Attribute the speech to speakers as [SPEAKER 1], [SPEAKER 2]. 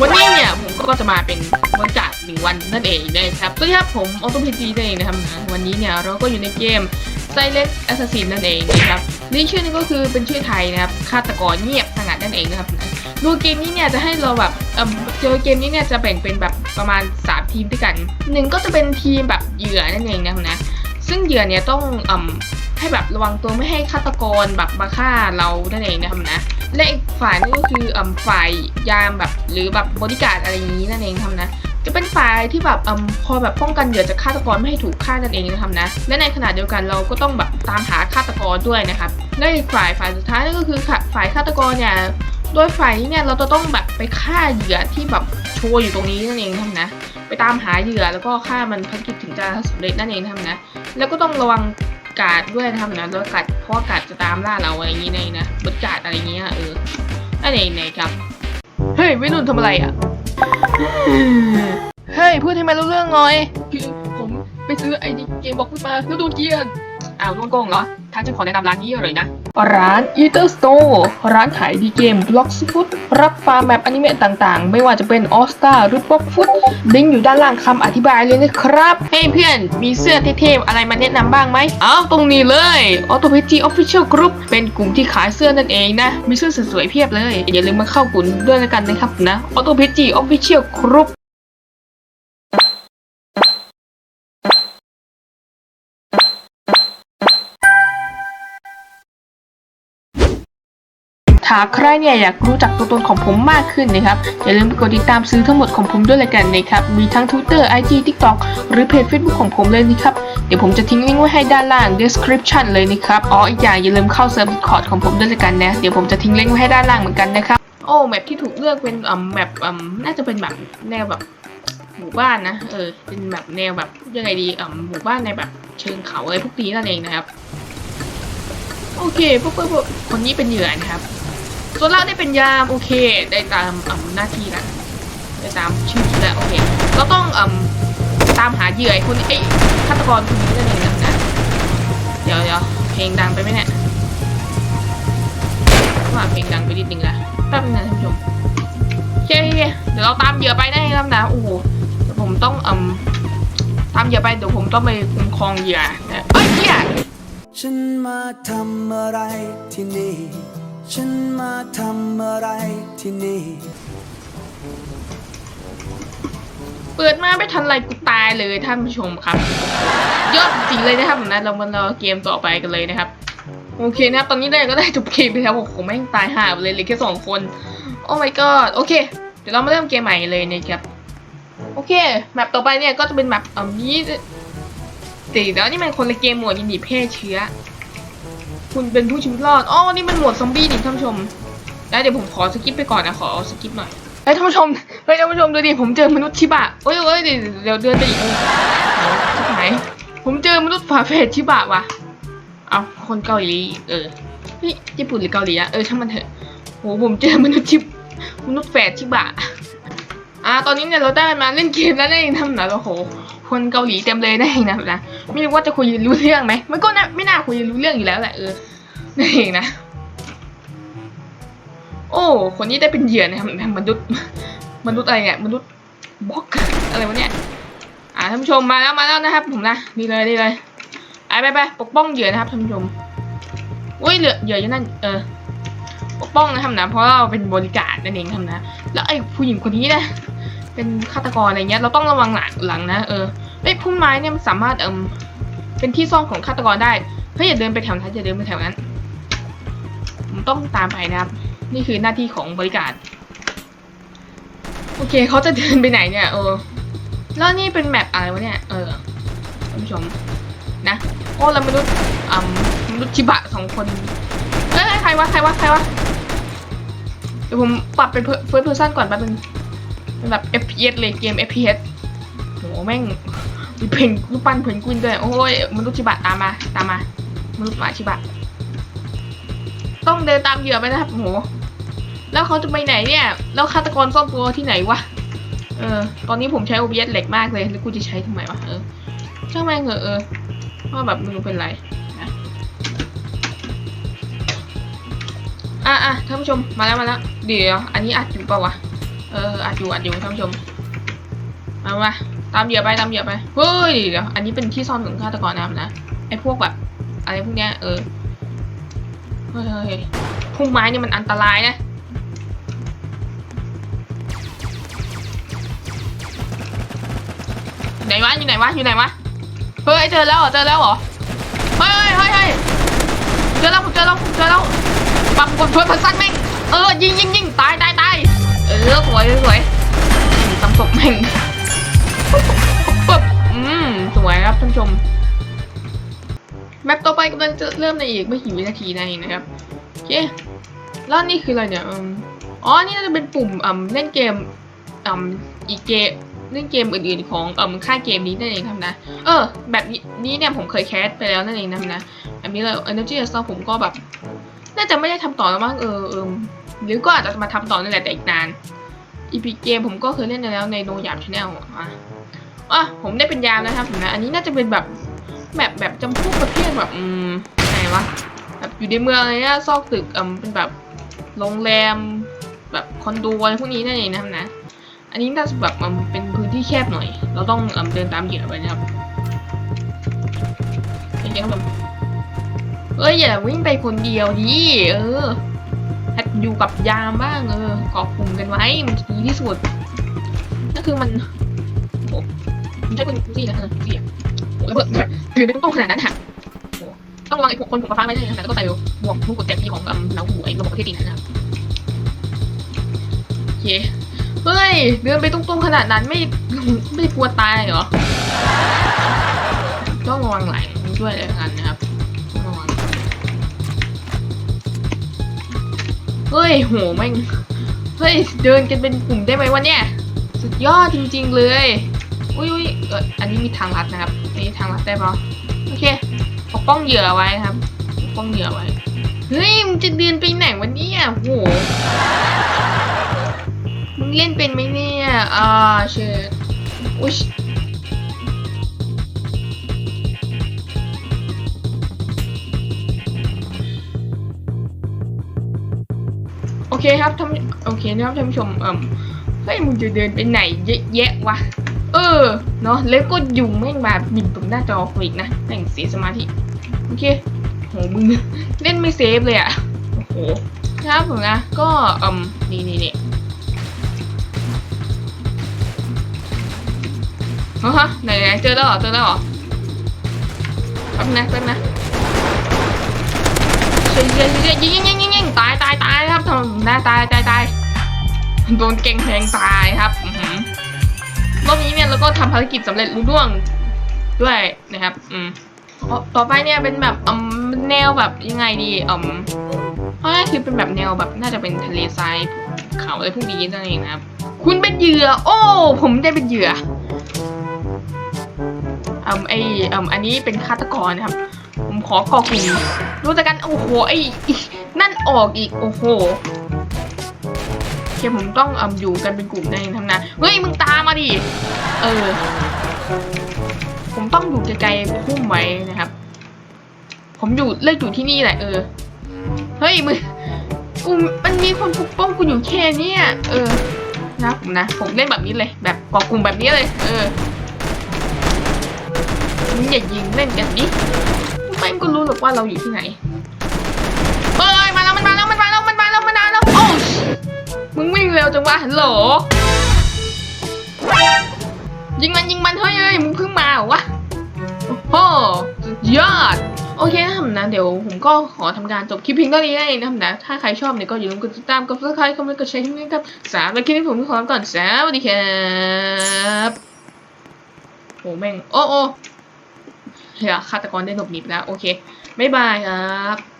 [SPEAKER 1] วันนี้เนี่ยผมก็จะมาเป็นบริการหนึ่งวันนั่นเองนะครับสวัสดีครับผมออโตพีจีนั่นเองนะครับวันนี้เนี่ยเราก็อยู่ในเกม Silent Assassin นั่นเองนะครับนี่ชื่อนี้ก็คือเป็นชื่อไทยนะครับฆาตกรเงียบสงัดนั่นเองนะครับดูเกมนี้เนี่ยจะให้เราแบบเออเจอเกมนี้เนี่ยจะแบ่งเป็นแบบประมาณ 3 ทีมด้วยกันหนึ่งก็จะเป็นทีมแบบเหยื่อนั่นเองนะครับนะซึ่งเหยื่อเนี่ยต้องเอ่มให้แบบระวังตัวไม่ให้ฆาตกรแบบมาฆ่าเรานั่นเองนะครับนะ และอีกฝ่ายนึงก็คืออ่าฝ่ายยามแบบหรือแบบบริการอะไรอย่างนี้นั่นเองครับนะ จะเป็นฝ่ายที่แบบอ่าพอแบบป้องกันเหยื่อจากฆาตกรไม่ให้ถูกฆ่านั่นเองนะครับนะ และในขณะเดียวกันเราก็ต้องแบบตามหาฆาตกรด้วยนะครับและอีกฝ่ายฝ่ายสุดท้ายนั่นก็คือฝ่ายฆาตกรเนี่ยโดยฝ่ายนี้เนี่ยเราจะต้องแบบไปฆ่าเหยื่อที่แบบโชว์อยู่ตรงนี้นั่นเองครับนะไปตามหาเหยื่อแล้วก็ฆ่ามันภารกิจถึงจะสำเร็จนั่นเองนะครับนะ แล้วก็ต้องระวัง กาดด้วยนะครับนะโดยกาดเพราะกาดจะตามล่าเราอะไรอย่างนี้ในนะบริกาดอะไรอย่างเงี้ยเออไอเนเองนครับ เฮ้ยวินุ่นทำอะไรอะ เฮ้ยพูดให้มันรู้เรื่องหน่อย คือผมไปซื้อไอ้เกมบอกพี่มาแล้วโดนเกียนอ้าวโดนโกงเหรอทางฉันขอแนะนำร้านนี้เลยนะ ร้าน Eater Store ร้านขายดีเกม Blox Food รับฟาร์มแมปอนิเมะต่างๆ ไม่ว่าจะเป็น All Star หรือ Block Food ลิงก์อยู่ด้านล่างคำอธิบายเลยนะครับเฮ้ยเพื่อนมีเสื้อเท่ๆอะไรมาแนะนำบ้างไหมอ้าวตรงนี้เลย Auto p g Official Group เป็นกลุ่มที่ขายเสื้อนั่นเองนะ มีเสื้อสวยๆเพียบเลย อย่าลืมมาเข้ากลุ่มด้วยแล้วกันนะครับนะ Auto p g Official Group ถ้าใครเนี่ยอยากรู้จักตัวตนของผมมากขึ้นนะครับ อย่าลืมกดติดตามซื้อทั้งหมดของผมด้วยละกันนะครับ มีทั้ง Twitter IG TikTok หรือเพจ Facebook ของผมเลยนะครับ เดี๋ยวผมจะทิ้งลิงก์ไว้ให้ด้านล่าง description เลยนะครับ อ๋ออีกอย่างอย่าลืมเข้าเซิร์ฟ Discord ของผมด้วยละกันนะ เดี๋ยวผมจะทิ้งลิงก์ไว้ให้ด้านล่างเหมือนกันนะครับ โอ้แมปที่ถูกเลือกเป็นอ่าแมปอ่าน่าจะเป็นแบบแนวแบบหมู่บ้านนะ เออ เป็นแบบแนวแบบยังไงดีอ่าหมู่บ้านในแบบเชิงเขาอะไรพวกนี้นั่นเองนะครับ โอเคพวกพวกพวกคนนี้เป็นเหยื่อนะครับ ส่วนเราได้เป็นยามโอเค ได้ตามอ่ำหน้าที่ล้วได้ตามชื่อแล้วโอเคเราต้องอ่ำตามหาเหยื่อไอ้คนไอ้ฆาตกรคนนี้นั่นเองนะเดี๋ยวเดี๋ยวเพลงดังไปไหมเนี่ยว่าเพลงดังไปนิดนึงละแป๊บนึงนะท่านผู้ชมโอเคเดี๋ยวเราตามเหยื่อไปได้ครับนะโอ้โหผมต้องอ่ำตามเหยื่อไปเดี๋ยวผมต้องไปคุ้มครองเหยื่อเอ้ยเหยื่อ
[SPEAKER 2] ฉันมาทำอะไรที่นี่ ฉันมาทำอะไรที่นี่
[SPEAKER 1] เปิดมาไม่ทันไรกูตายเลยท่านผู้ชมครับ ยอดจริงเลยนะครับนะเรามารอเกมต่อไปกันเลยนะครับ โอเคนะครับตอนนี้ได้ก็ได้จบเกมไปแล้วโอ้โหแม่งตายห่าไปเลยเหลือแค่สองคน โอ้ my god โอเค เดี๋ยวเรามาเริ่มเกมใหม่เลยนะครับ โอเคแมปต่อไปเนี่ยก็จะเป็นแมปอ่านี้แต่แล้วนี่มันคนละเกมหมวดยินดีแพร่เชื้อ คุณเป็นผู้ชีวิตรอดอ๋อนี่มันหมวดซอมบี้นี่ท่านผู้ชมแล้วเดี๋ยวผมขอสกิปไปก่อนนะขอสกิปหน่อยเฮ้ยท่านผู้ชมเฮ้ยท่านผู้ชมดูดิผมเจอมนุษย์ชิบะเอ้ยเอ้ยเดี๋ยวเดี๋ยวเดินไปอีกเออชิบหายผมเจอมนุษย์ฝาแฝดชิบะว่ะเอาคนเกาหลีเออเฮ้ยญี่ปุ่นหรือเกาหลีอะเออช่างมันเถอะโหผมเจอมนุษย์ชิบมนุษย์แฝดชิบะ อ่าตอนนี้เนี่ยเราได้มาเล่นเกมแล้วนั่นเองทำนะโอ้โห คนเกาหลีเต็มเลยนั่นเองนะนะไม่รู้ว่าจะคุยรู้เรื่องไหมมันก็น่าไม่น่าคุยรู้เรื่องอยู่แล้วแหละเออนั่นเองนะ โอ้ คนนี้ได้เป็นเหยื่อนะครับมนุษย์มนุษย์อะไรเนี่ยมนุษย์บล็อกอะไรวะเนี่ยอ่าท่านผู้ชมมาแล้วมาแล้วนะครับ ผมนะนี่เลยนี่เลยไปไปไปปกป้องเหยื่อนะครับท่านผู้ชมอุ้ยเหลือเหยื่ออยู่นั่นเออปกป้องนะครับนะเพราะเราเป็นบริการนั่นเองครับนะ แล้วไอ้ผู้หญิงคนนี้นะ เป็นฆาตกรอะไรเงี้ย เราต้องระวังหลังหลังนะเออไอ้พุ่มไม้เนี่ยมันสามารถเอิมเป็นที่ซ่อนของฆาตกรได้เฮ้ยอย่าเดินไปแถวนั้นอย่าเดินไปแถวนั้นผมต้องตามไปนะครับ นี่คือหน้าที่ของบริการ โอเคเขาจะเดินไปไหนเนี่ยเออแล้วนี่เป็นแมปอะไรวะเนี่ยเออท่านผู้ชมนะโอ้แล้วมนุษย์อ่ามนุษย์ชิบะสองคนเอ้ยใครวะใครวะใครวะเดี๋ยวผมปรับเป็นเฟิร์สเพอร์ซันก่อนแป๊บนึง เป็นแบบ FPS เลยเกม FPS โหแม่งมีเพลงรูปปั้นเพนกวินด้วยโอ้ยมนุษย์ชิบะตามมาตามมามนุษย์หมาชิบะ ต้องเดินตามเหยื่อไปนะครับโหแล้วเขาจะไปไหนเนี่ย แล้วฆาตกรซ่อนตัวที่ไหนวะเออ ตอนนี้ผมใช้ OBS เหล็กมากเลย แล้วกูจะใช้ทำไมวะเออช่างแม่งเหอะเออเพราแบบมึงเป็นไรนะอะอะท่านผู้ชมมาแล้วมาแล้วเดี๋ยว อันนี้อัดอยู่เปล่าวะ ออออัดอยู่อัดอยู่ท่านผู้ชม มามาตามเหยื่อไปตามเหยื่อไป เฮ้ยเดี๋ยวอันนี้เป็นที่ซ่อนของฆาตกรนะครับนะไอ้พวกแบบอะไรพวกเนี้ยเออ เฮ้ยเฮ้ยพุ่มไม้นี่มันอันตรายนะไหนวะอยู่ไหนวะอยู่ไหนวะเฮ้ยเจอแล้วเหรอเจอแล้วเหรอเฮ้ยเฮ้ยเฮ้ยเจอแล้วผมเจอแล้วผมเจอแล้วปับกดช่วยพันสั้นแม่งเออยิงยิงยิงตายตายตาย เออสวยสวยตำตกแม่งปึ๊บอืมสวยครับท่านผู้ชมแมปต่อไปกำลังจะเริ่มในอีกไม่กี่วินาทีนั่นเองนะครับโอเคแล้วนี่คืออะไรเนี่ยอ๋อนี่น่าจะเป็นปุ่มอืมเล่นเกมอืมอีกเกมเล่นเกมอื่นๆของอืมค่ายเกมนี้นั่นเองครับนะ เออ แบบนี้เนี่ยผมเคยแคสไปแล้วนั่นเองนะนะแบบนี้เลย Energy s t o r ผมก็แบบ น่าจะไม่ได้ทำต่อแล้วมั้งเออเออหรือก็อาจจะมาทำต่อนั่นแหละแต่อีกนานอีพีเกมผมก็เคยเล่นแล้วในโนยามชาแนลอะอะผมได้เป็นยามนะครับผมนะอันนี้น่าจะเป็นแบบแบบแบบจำพวกประเภทแบบอืมไหนวะแบบอยู่ในเมืองอะไรเงี้ยซอกตึกอืมเป็นแบบโรงแรม แบบคอนโดอะไรพวกนี้นั่นเองนะครับนะ อันนี้น่าจะแบบมันเป็นพื้นที่แคบหน่อย เราต้องอืมเดินตามเหยื่อไปนะครับโอเคครับ เอ้ยอย่าวิ่งไปคนเดียวดิเออหัดอยู่กับยามบ้างเออเกาะกลุ่มกันไว้มันจะดีที่สุดนั่นคือมันโอ้มันใช่เป็นที่นะเออที่อะโอ้ยระเบิดแบบคือไม่ต้องขนาดนั้นค่ะต้องระวังไอ้พวกคนผูกกระฟ้าไว้ด้นะแล้วก็ใส่หมวกมงกุฎแจ็คที่ของกำเราหูไอ้ระบบประเทศจีนนะครับโอเคเฮ้ยเดินไปตรงๆขนาดนั้นไม่ไม่กลัวตายเหรอต้องระวังหลังด้วยเลยกันนะครับ เฮ้ยโหแม่งเฮ้ยเดินกันเป็นกลุ่มได้ไหมวะเนี่ย สุดยอดจริง ๆ เลย อุ้ยอุ้ยเอออันนี้มีทางลัดนะครับนนี้ทางลัดได้ปะโอเคปกป้องเหยื่อไว้ครับปกป้องเหยื่อไว้เฮ้ยมึงจะเดินไปไหนวันนี้อะโหมึงเล่นเป็นไหมเนี่ยอ่าเชิญอุ้ย เคครับท่านโอเคนะครับท่านผู้ชมเอ่มเฮ้ยมึงจะเดินไปไหนเยอะแยะวะเออเนาะแล้วก็ยุงแม่งมาบินตรงหน้าจอกูอีกนะแม่งเสียสมาธิโอเคโหมึงเล่นไม่เซฟเลยอะโอ้โหครับผมนะก็อืมนี่นี่นี่ฮะฮะไหนไหนเจอแล้วเหรอเจอแล้วเหรอแป๊บนะแป๊บนะ เชียร์เชียร์เชียร์ยิงยิงยิงยิงยิงตายตายตายครับทำหน้าตายตายตายโดนเก่งแทงตายครับรอบนี้เนี่ยเราก็ทำภารกิจสำเร็จรุ่ร่วงด้วยนะครับ อืมอ๋อต่อไปเนี่ยเป็นแบบอืมแนวแบบยังไงดีอืมเพราะคือเป็นแบบแนวแบบน่าจะเป็นทะเลทรายเขาอะไรพวกนี้นั่นเองนะครับ คุณเป็นเหยื่อ โอ้ ผมได้เป็นเหยื่ออืมไออืมอันนี้เป็นฆาตกรนะครับ ผมขอขอคุณรู้จักกันโอ้โหไออีนั่นออกอีกโอ้โหเคผมต้องออยู่กันเป็นกลุ่มนั่นเองทำนเฮ้ยมึงตามมาดิเออ ผมต้องอยู่ไกลๆพุ่มไว้นะครับ ผมอยู่เลือกอยู่ที่นี่แหละเออเฮ้ยมึงกูมันมีคนปกป้องกูอยู่แค่นี้เออนะผมนะผมเล่นแบบนี้เลย แบบก่อกลุ่มแบบนี้เลย เออมึงอย่ายิงเล่นกันดิ ไม่ก็รู้หรอกว่าเราอยู่ที่ไหนเฮ้ยมาแล้วมันมาแล้วมันมาแล้วมันมาแล้วมันมาแล้วโอ้มึงวิ่งเร็วจังวะฮัลโหลยิงมันยิงมันเฮ้ยเฮ้ยมึงเพิ่งมาเหรอวะโอ้โหสุดยอดโอเคนะครับนะเดี๋ยวผมก็ขอทำการจบคลิปเพียงเท่านี้ได้นะครับนะถ้าใครชอบเนี่ยก็อย่าลืมกดติดตามกด subscribe คอมเมนต์กดแชร์ที่นี่ครับสามแล้วคลิปนี้ผมขอลาก่อนสวัสดีครับโอ้แม่งโอ้โอ้ เฮียฆาตกรได้หลบหนีไปแล้ว โอเค บ๊ายบายครับ